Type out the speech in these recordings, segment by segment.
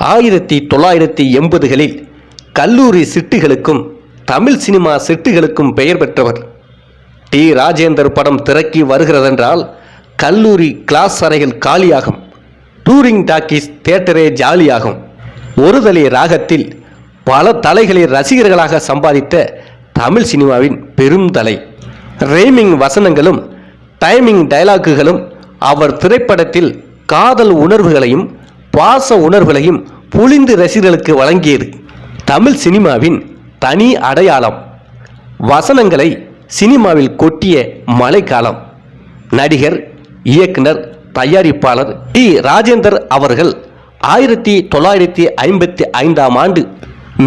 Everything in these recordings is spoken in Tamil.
ஆயிரத்தி தொள்ளாயிரத்தி எண்பதுகளில் கல்லூரி சிட்டுகளுக்கும் தமிழ் சினிமா சிட்டுகளுக்கும் பெயர் பெற்றவர். டி. ராஜேந்தர் படம் திறக்கி வருகிறதென்றால் கல்லூரி கிளாஸ் அறைகள் காலியாகும். Touring talkies தேட்டரே ஜாலியாகும். ஒருதலை ராகத்தில் பல தலைகளை ரசிகர்களாக சம்பாதித்த தமிழ் சினிமாவின் பெரும் தலை. ரேமிங் வசனங்களும் டைமிங் டயலாக்குகளும் அவர் திரைப்படத்தில் காதல் உணர்வுகளையும் பாச உணர்வுகளையும் புளிந்து ரசிகர்களுக்கு வழங்கியது தமிழ் சினிமாவின் தனி அடையாளம். வசனங்களை சினிமாவில் கொட்டிய மழைக்காலம். நடிகர் இயக்குனர் தயாரிப்பாளர் டி. ராஜேந்தர் அவர்கள் ஆயிரத்தி தொள்ளாயிரத்தி ஐம்பத்தி ஐந்தாம் ஆண்டு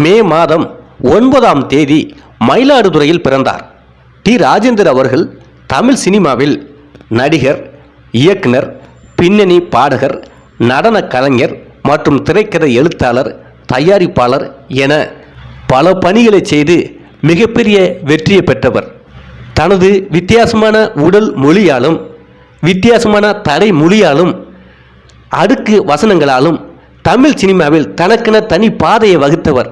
மே மாதம் ஒன்பதாம் தேதி மயிலாடுதுறையில் பிறந்தார். டி. ராஜேந்தர் அவர்கள் தமிழ் சினிமாவில் நடிகர் இயக்குனர் பின்னணி பாடகர் நடன கலைஞர் மற்றும் திரைக்கதை எழுத்தாளர் தயாரிப்பாளர் என பல பணிகளை செய்து மிகப்பெரிய வெற்றியை பெற்றவர். தனது வித்தியாசமான உடல் மொழியாலும் வித்தியாசமான தடை மொழியாலும் அடுக்கு வசனங்களாலும் தமிழ் சினிமாவில் தனக்கென தனி பாதையை வகுத்தவர்.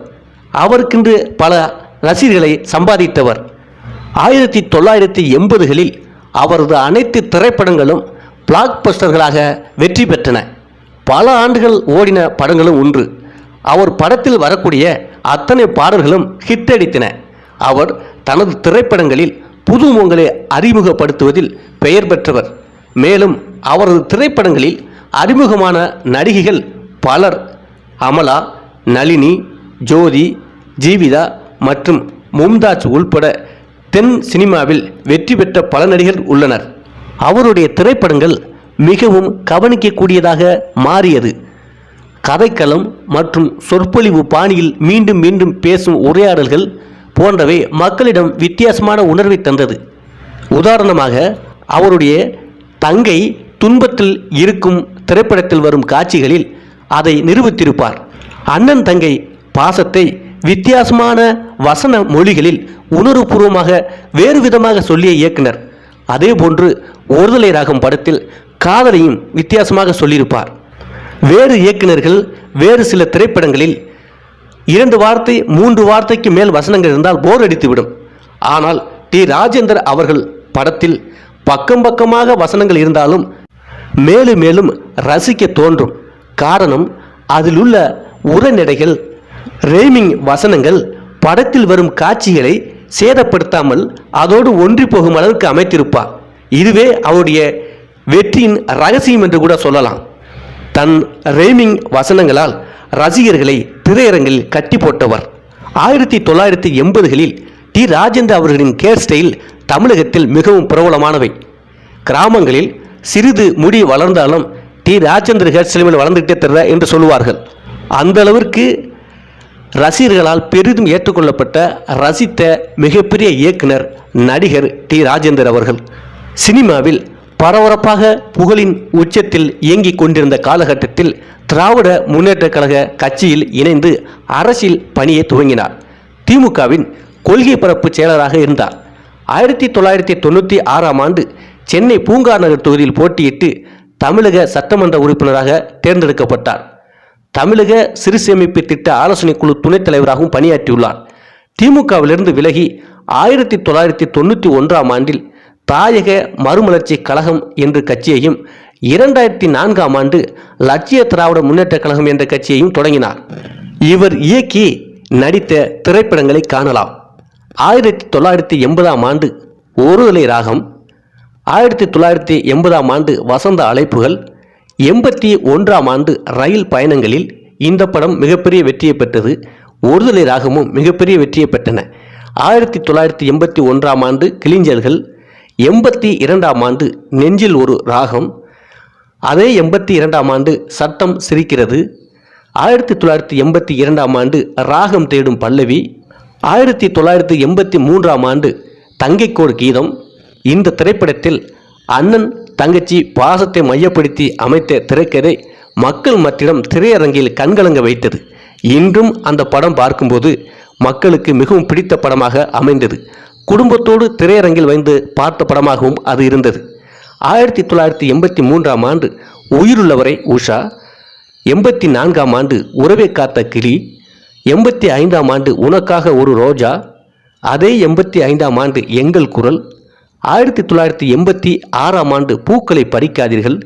அவருக்கென்று பல ரசிகர்களை சம்பாதித்தவர். ஆயிரத்தி தொள்ளாயிரத்தி எண்பதுகளில் அவரது அனைத்து திரைப்படங்களும் பிளாக் பஸ்டர்களாக வெற்றி பெற்றன. பல ஆண்டுகள் ஓடின படங்களும் ஒன்று. அவர் படத்தில் வரக்கூடிய அத்தனை பாடல்களும் ஹிட் அடித்தன. அவர் தனது திரைப்படங்களில் புது முகங்களை அறிமுகப்படுத்துவதில் பெயர் பெற்றவர். மேலும் அவரது திரைப்படங்களில் அறிமுகமான நடிகைகள் பலர். அமலா நளினி ஜோதி ஜீவிதா மற்றும் மும்தாஜ் உள்பட தென் சினிமாவில் வெற்றி பெற்ற பல நடிகர் உள்ளனர். அவருடைய திரைப்படங்கள் மிகவும் கவனிக்கக்கூடியதாக மாறியது. கதைக்களம் மற்றும் சொற்பொழிவு பாணியில் மீண்டும் மீண்டும் பேசும் உரையாடல்கள் போன்றவை மக்களிடம் வித்தியாசமான உணர்வை தந்தது. உதாரணமாக அவருடைய தங்கை துன்பத்தில் இருக்கும் திரைப்படத்தில் வரும் காட்சிகளில் அதை நிரூபித்திருப்பார். அண்ணன் தங்கை பாசத்தை வித்தியாசமான வசன மொழிகளில் உணர்வுபூர்வமாக வேறு விதமாக சொல்லிய இயக்குனர். அதேபோன்று ஒருதலை ராகம் படத்தில் காதலையும் வித்தியாசமாக சொல்லியிருப்பார். வேறு இயக்குனர்கள் வேறு சில திரைப்படங்களில் இரண்டு வார்த்தை மூன்று வார்த்தைக்கு மேல் வசனங்கள் இருந்தால் போர் அடித்துவிடும். ஆனால் டி. ராஜேந்தர் அவர்கள் படத்தில் பக்கம் பக்கமாக வசனங்கள் இருந்தாலும் மேலும் மேலும் ரசிக்க தோன்றும். காரணம் அதில் உள்ள உரநடைகள் ரேமிங் வசனங்கள் படத்தில் வரும் காட்சிகளை சேதப்படுத்தாமல் அதோடு ஒன்றி போகும் அளவுக்கு அமைத்திருப்பார். இதுவே அவருடைய வெற்றியின் ரகசியம் என்று கூட சொல்லலாம். தன் ரேமிங் வசனங்களால் ரசிகர்களை திரையரங்கில் கட்டி போட்டவர். ஆயிரத்தி தொள்ளாயிரத்தி எண்பதுகளில் டி. ராஜேந்திர அவர்களின் கேர் ஸ்டைல் தமிழகத்தில் மிகவும் பிரபலமானவை. கிராமங்களில் சிறிது முடி வளர்ந்தாலும் டி. ராஜேந்திர ஹேர் ஸ்டைலில் வளர்ந்துகிட்டே தர என்று சொல்லுவார்கள். அந்த அளவிற்கு ரசிகர்களால் பெரிதும் ஏற்றுக்கொள்ளப்பட்ட ரசித்த மிகப்பெரிய இயக்குனர் நடிகர் டி. ராஜேந்தர் அவர்கள். சினிமாவில் பரபரப்பாக புகழின் உச்சத்தில் இயங்கிக் கொண்டிருந்த காலகட்டத்தில் திராவிட முன்னேற்றக் கழக கட்சியில் இணைந்து அரசியல் பணியை துவங்கினார். திமுகவின் கொள்கை பரப்பு செயலராக இருந்தார். ஆயிரத்தி தொள்ளாயிரத்தி தொண்ணூற்றி ஆறாம் ஆண்டு சென்னை பூங்கா நகர் தொகுதியில் போட்டியிட்டு தமிழக சட்டமன்ற உறுப்பினராக தேர்ந்தெடுக்கப்பட்டார். தமிழக சிறுசேமிப்பு திட்ட ஆலோசனை குழு துணைத் தலைவராகவும் பணியாற்றியுள்ளார். திமுகவிலிருந்து விலகி ஆயிரத்தி தொள்ளாயிரத்தி தொண்ணூற்றி ஒன்றாம் ஆண்டில் தாயக மறுமலர்ச்சி கழகம் என்ற கட்சியையும் இரண்டாயிரத்தி நான்காம் ஆண்டு லட்சிய திராவிட முன்னேற்றக் கழகம் என்ற கட்சியையும் தொடங்கினார். இவர் இயக்கி நடித்த திரைப்படங்களை காணலாம். ஆயிரத்தி தொள்ளாயிரத்தி எண்பதாம் ஆண்டு ஒருதலை ராகம் ஆயிரத்தி தொள்ளாயிரத்தி எண்பதாம் ஆண்டு வசந்த அழைப்புகள் எண்பத்தி ஒன்றாம் ஆண்டு ரயில் பயணங்களில் இந்த படம் மிகப்பெரிய வெற்றியை பெற்றது. ஒருதலை ராகமும் மிகப்பெரிய வெற்றியை பெற்றன. ஆயிரத்தி தொள்ளாயிரத்தி எண்பத்தி ஒன்றாம் ஆண்டு கிளிஞ்சல்கள் எண்பத்தி இரண்டாம் ஆண்டு நெஞ்சில் ஒரு ராகம். அதே எண்பத்தி இரண்டாம் ஆண்டு சட்டம் சிரிக்கிறது. ஆயிரத்தி தொள்ளாயிரத்தி எண்பத்தி இரண்டாம் ஆண்டு ராகம் தேடும் பல்லவி. ஆயிரத்தி தொள்ளாயிரத்தி எண்பத்தி மூன்றாம் ஆண்டு தங்கைக்கோர் கீதம். இந்த திரைப்படத்தில் அண்ணன் தங்கச்சி பாசத்தை மையப்படுத்தி அமைத்த திரைக்கதை மக்கள் மத்திடம் திரையரங்கில் கண்கலங்க வைத்தது. இன்றும் அந்த படம் பார்க்கும்போது மக்களுக்கு மிகவும் பிடித்த படமாக அமைந்தது. குடும்பத்தோடு திரையரங்கில் வைந்து பார்த்த படமாகவும் அது இருந்தது. ஆயிரத்தி தொள்ளாயிரத்தி எண்பத்தி மூன்றாம் ஆண்டு உயிருள்ளவரை உஷா எண்பத்தி நான்காம் ஆண்டு உறவை காத்த கிளி எண்பத்தி ஐந்தாம் ஆண்டு உனக்காக ஒரு ரோஜா அதே எண்பத்தி ஐந்தாம் ஆண்டு எங்கள் குரல் ஆயிரத்தி தொள்ளாயிரத்தி எண்பத்தி ஆறாம் ஆண்டு பூக்களை பறிக்காதீர்கள்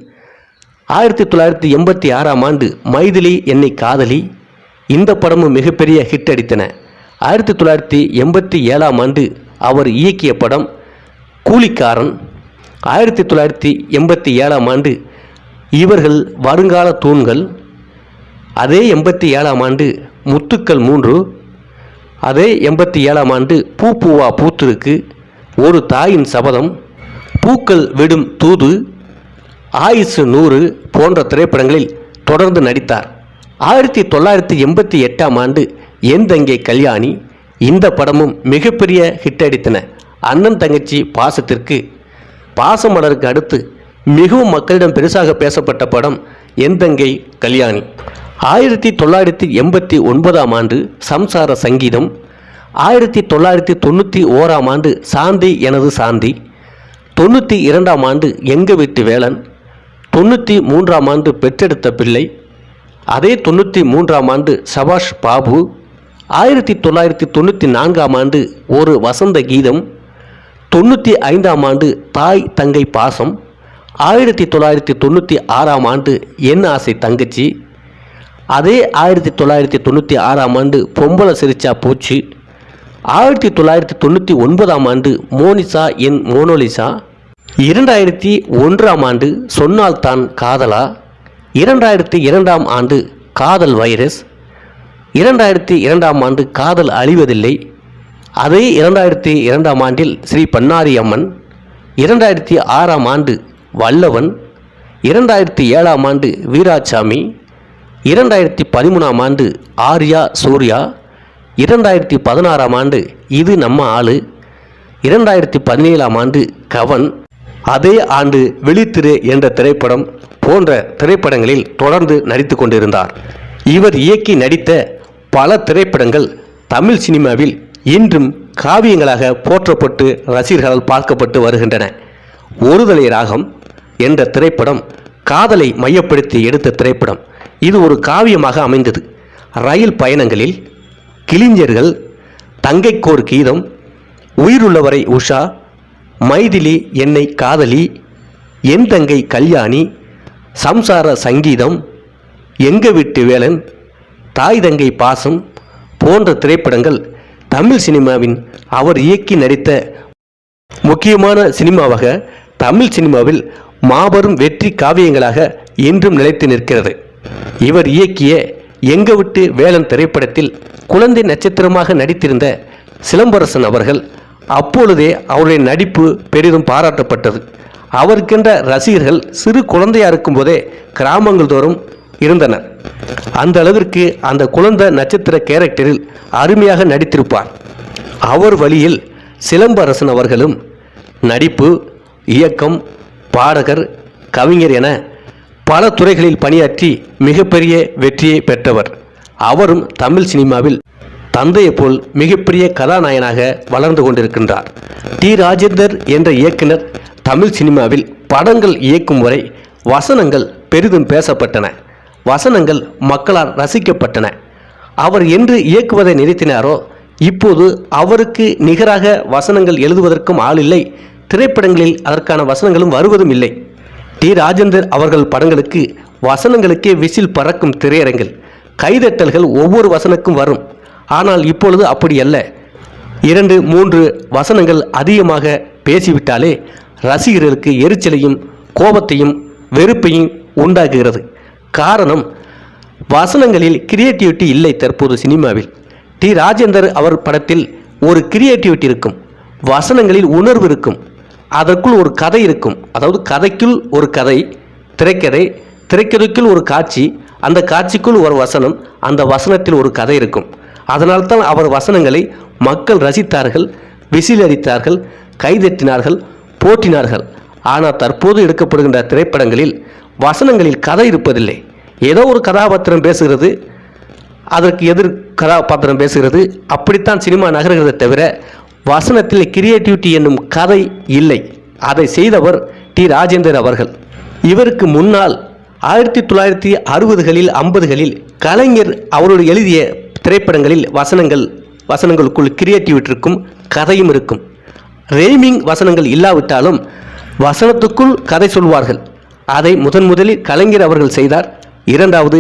ஆயிரத்தி தொள்ளாயிரத்தி எண்பத்தி ஆறாம் ஆண்டு மைதிலி என்னை காதலி இந்த படமும் மிகப்பெரிய ஹிட் அடித்தன. ஆயிரத்தி தொள்ளாயிரத்தி எண்பத்தி ஏழாம் ஆண்டு அவர் இயக்கிய படம் கூலிக்காரன். ஆயிரத்தி தொள்ளாயிரத்தி எண்பத்தி ஏழாம் ஆண்டு இவர்கள் வருங்கால தூண்கள். அதே எண்பத்தி ஏழாம் ஆண்டு முத்துக்கள் மூன்று. அதே எண்பத்தி ஏழாம் ஆண்டு பூ பூவா பூத்திருக்கு. ஒரு தாயின் சபதம் பூக்கள் விடும் தூது ஆயுசு நூறு போன்ற திரைப்படங்களில் தொடர்ந்து நடித்தார். ஆயிரத்தி தொள்ளாயிரத்தி எண்பத்தி எட்டாம் ஆண்டு என் கல்யாணி இந்த படமும் மிகப்பெரிய ஹிட் அடித்தன. அண்ணன் தங்கச்சி பாசத்திற்கு. பாசமலருக்கு அடுத்து மிகவும் மக்களிடம் பெருசாக பேசப்பட்ட படம் எந்தங்கை கல்யாணி. ஆயிரத்தி தொள்ளாயிரத்தி எண்பத்தி ஒன்பதாம் ஆண்டு சம்சார சங்கீதம். ஆயிரத்தி தொள்ளாயிரத்தி தொண்ணூற்றி ஓராம் ஆண்டு சாந்தி எனது சாந்தி. தொண்ணூற்றி இரண்டாம் ஆண்டு எங்க வீட்டு வேலன். தொண்ணூற்றி மூன்றாம் ஆண்டு பெற்றெடுத்த பிள்ளை. அதே தொண்ணூற்றி மூன்றாம் ஆண்டு சபாஷ் பாபு. ஆயிரத்தி தொள்ளாயிரத்தி தொண்ணூற்றி நான்காம் ஆண்டு ஒரு வசந்த கீதம் தொண்ணூற்றி ஐந்தாம் ஆண்டு தாய் தங்கை பாசம் ஆயிரத்தி தொள்ளாயிரத்தி தொண்ணூற்றி ஆறாம் ஆண்டு என் ஆசை தங்கச்சி அதே ஆயிரத்தி தொள்ளாயிரத்தி தொண்ணூற்றி ஆறாம் ஆண்டு பொம்பளை சிரிச்சா போச்சு ஆயிரத்தி தொள்ளாயிரத்தி தொண்ணூற்றி ஒன்பதாம் ஆண்டு மோனிசா என் மோனோலிசா இரண்டாயிரத்தி ஒன்றாம் ஆண்டு சொன்னால் தான் காதலா இரண்டாயிரத்தி இரண்டாம் ஆண்டு காதல் வைரஸ் இரண்டாயிரத்தி இரண்டாம் ஆண்டு காதல் அழிவதில்லை. அதே இரண்டாயிரத்தி இரண்டாம் ஆண்டில் ஸ்ரீ பன்னாரி அம்மன் இரண்டாயிரத்தி ஆறாம் ஆண்டு வல்லவன் இரண்டாயிரத்தி ஏழாம் ஆண்டு வீராசாமி இரண்டாயிரத்தி பதிமூணாம் ஆண்டு ஆர்யா சூர்யா இரண்டாயிரத்தி பதினாறாம் ஆண்டு இது நம்ம ஆளு இரண்டாயிரத்தி பதினேழாம் ஆண்டு கவன். அதே ஆண்டு வெளித்திரு என்ற திரைப்படம் போன்ற திரைப்படங்களில் தொடர்ந்து நடித்து கொண்டிருந்தார். இவர் இயக்கி நடித்த பல திரைப்படங்கள் தமிழ் சினிமாவில் இன்றும் காவியங்களாக போற்றப்பட்டு ரசிகர்களால் பார்க்கப்பட்டு வருகின்றன. ஒருதலை ராகம் என்ற திரைப்படம் காதலை மையப்படுத்தி எடுத்த திரைப்படம். இது ஒரு காவியமாக அமைந்தது. ரயில் பயணங்களில் கிளிஞ்சர்கள் தங்கைக்கோர் கீதம் உயிருள்ளவரை உஷா மைதிலி என்னை காதலி என் தங்கை கல்யாணி சம்சார சங்கீதம் எங்க வீட்டு வேலன் தாய் தங்கை பாசம் போன்ற திரைப்படங்கள் தமிழ் சினிமாவின் அவர் இயக்கி நடித்த முக்கியமான சினிமாவாக தமிழ் சினிமாவில் மாபெரும் வெற்றி காவியங்களாக இன்றும் நிலைத்து நிற்கிறது. இவர் இயக்கிய எங்க விட்டு வேலன் திரைப்படத்தில் குழந்தை நட்சத்திரமாக நடித்திருந்த சிலம்பரசன் அவர்கள் அப்பொழுதே அவருடைய நடிப்பு பெரிதும் பாராட்டப்பட்டது. அவருக்கென்ற ரசிகர்கள் சிறு குழந்தையாக இருக்கும்போதே கிராமங்கள் தோறும் இருந்தன. அந்த அளவிற்கு அந்த குழந்தை நட்சத்திர கேரக்டரில் அருமையாக நடித்திருப்பார். அவர் வழியில் சிலம்பரசன் அவர்களும் நடிப்பு இயக்கம் பாடகர் கவிஞர் என பல துறைகளில் பணியாற்றி மிகப்பெரிய வெற்றியை பெற்றவர். அவரும் தமிழ் சினிமாவில் தந்தையைப் போல் மிகப்பெரிய கதாநாயகனாக வளர்ந்து கொண்டிருக்கின்றார். டி. ராஜேந்தர் என்ற இயக்குனர் தமிழ் சினிமாவில் படங்கள் இயக்கும் வரை வசனங்கள் பெரிதும் பேசப்பட்டன. வசனங்கள் மக்களால் ரசிக்கப்பட்டன. அவர் என்று இயக்குவதை நிறுத்தினாரோ? இப்போது அவருக்கு நிகராக வசனங்கள் எழுதுவதற்கும் ஆள் இல்லை. திரைப்படங்களில் அதற்கான வசனங்களும் வருவதும் இல்லை. டி. ராஜேந்தர் அவர்கள் படங்களுக்கு வசனங்களுக்கே விசில் பறக்கும் திரையரங்கில் கைதட்டல்கள் ஒவ்வொரு வசனுக்கும் வரும். ஆனால் இப்பொழுது அப்படி அல்ல. இரண்டு மூன்று வசனங்கள் அதிகமாக பேசிவிட்டாலே ரசிகர்களுக்கு எரிச்சலையும் கோபத்தையும் வெறுப்பையும் உண்டாக்குகிறது. காரணம் வசனங்களில் கிரியேட்டிவிட்டி இல்லை தற்போது சினிமாவில். டி. ராஜேந்தர் அவர் படத்தில் ஒரு கிரியேட்டிவிட்டி இருக்கும். வசனங்களில் உணர்வு இருக்கும். அதற்குள் ஒரு கதை இருக்கும். அதாவது கதைக்குள் ஒரு கதை திரைக்கதை திரைக்கதைக்குள் ஒரு காட்சி அந்த காட்சிக்குள் ஒரு வசனம் அந்த வசனத்தில் ஒரு கதை இருக்கும். அதனால்தான் அவர் வசனங்களை மக்கள் ரசித்தார்கள் விசிலடித்தார்கள் கைதட்டினார்கள் போற்றினார்கள். ஆனால் தற்போது எடுக்கப்படுகின்ற திரைப்படங்களில் வசனங்களில் கதை இருப்பதில்லை. ஏதோ ஒரு கதாபாத்திரம் பேசுகிறது அதற்கு எதிர் கதாபாத்திரம் பேசுகிறது அப்படித்தான் சினிமா நகர்கிறதை தவிர வசனத்தில் கிரியேட்டிவிட்டி என்னும் கதை இல்லை. அதை செய்தவர் டி. ராஜேந்தர் அவர்கள். இவருக்கு முன்னால் ஆயிரத்தி தொள்ளாயிரத்தி அறுபதுகளில் ஐம்பதுகளில் கலைஞர் அவரோடு எழுதிய திரைப்படங்களில் வசனங்கள் வசனங்களுக்குள் கிரியேட்டிவிட்டி இருக்கும் கதையும் இருக்கும். ரேமிங் வசனங்கள் இல்லாவிட்டாலும் வசனத்துக்குள் கதை சொல்வார்கள். அதை முதன் முதலில் கலைஞர் அவர்கள் செய்தார். இரண்டாவது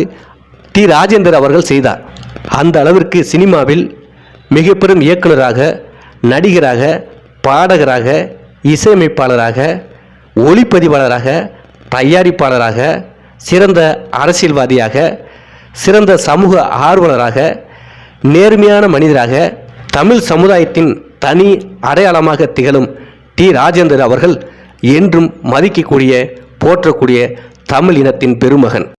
டி. ராஜேந்தர் அவர்கள் செய்தார். அந்த அளவிற்கு சினிமாவில் மிக பெரும் இயக்குனராக நடிகராக பாடகராக இசையமைப்பாளராக ஒளிப்பதிவாளராக தயாரிப்பாளராக சிறந்த அரசியல்வாதியாக சிறந்த சமூக ஆர்வலராக நேர்மையான மனிதராக தமிழ் சமுதாயத்தின் தனி அடையாளமாக திகழும் டி. ராஜேந்தர் அவர்கள் என்றும் மதிக்கக்கூடிய போற்றக்கூடிய தமிழ் இனத்தின் பெருமகன்.